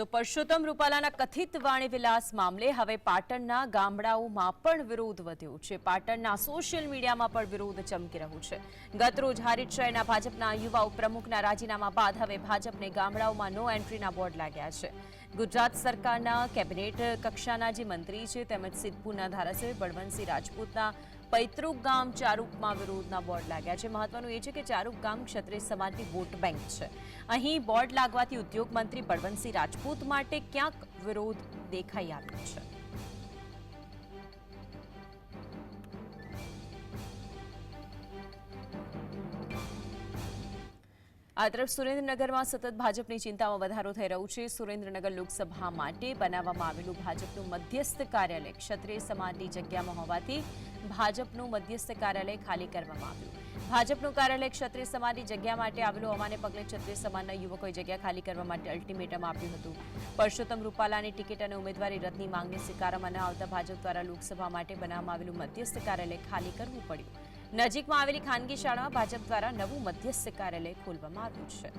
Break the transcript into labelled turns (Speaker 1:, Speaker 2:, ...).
Speaker 1: તો પરસોત્તમ રૂપાલાના કથિત વાણીવિલાસ મામલે હવે પાટણના ગામડાઓમાં પણ વિરોધ વધ્યો છે. પાટણના સોશિયલ મીડિયામાં પણ વિરોધ ચમકી રહ્યું છે. ગતરોજ હારીજ શહેરના ભાજપના યુવા ઉપપ્રમુખના રાજીનામા બાદ હવે ભાજપને ગામડાઓમાં નો એન્ટ્રીના બોર્ડ લાગ્યા છે. ગુજરાત સરકારના કેબિનેટ કક્ષાના જે મંત્રી છે તેમજ સિદ્ધપુરના ધારાસભ્ય બળવંતસિંહ રાજપૂતના પૈતૃક ગામ ચારૂપમાં વિરોધના બોર્ડ લાગ્યા છે. મહત્વનું એ છે કે ચારુક ગામ ક્ષત્રિય સમાજની વોટ બેંક છે. અહીં બોર્ડ લાગવાથી ઉદ્યોગ મંત્રી બળવંતસિંહ રાજપૂત માટે ક્યાંક વિરોધ દેખાઈ આવ્યો છે. આ તરફ સુરેન્દ્રનગરમાં સતત ભાજપની ચિંતામાં વધારો થઈ રહ્યો છે. સુરેન્દ્રનગર લોકસભા માટે બનાવવામાં આવેલું ભાજપનું મધ્યસ્થ કાર્યાલય ક્ષત્રિય સમાજની જગ્યામાં હોવાથી ભાજપનું મધ્યસ્થ કાર્યાલય ખાલી કરવામાં આવ્યું. ભાજપનું કાર્યાલય ક્ષત્રિય સમાજની જગ્યા માટે આવેલું હોવાને પગલે ક્ષત્રિય સમાજના યુવકોએ જગ્યા ખાલી કરવા માટે અલ્ટિમેટમ આપ્યું હતું. પરસોત્તમ રૂપાલાની ટિકિટ અને ઉમેદવારી રદની માંગને સ્વીકારવામાં ન આવતા ભાજપ દ્વારા લોકસભા માટે બનાવવામાં આવેલું મધ્યસ્થ કાર્યાલય ખાલી કરવું પડ્યું. નજીકમાં આવેલી ખાનગી શાળામાં ભાજપ દ્વારા નવું મધ્યસ્થ કાર્યાલય ખોલવામાં આવ્યું છે.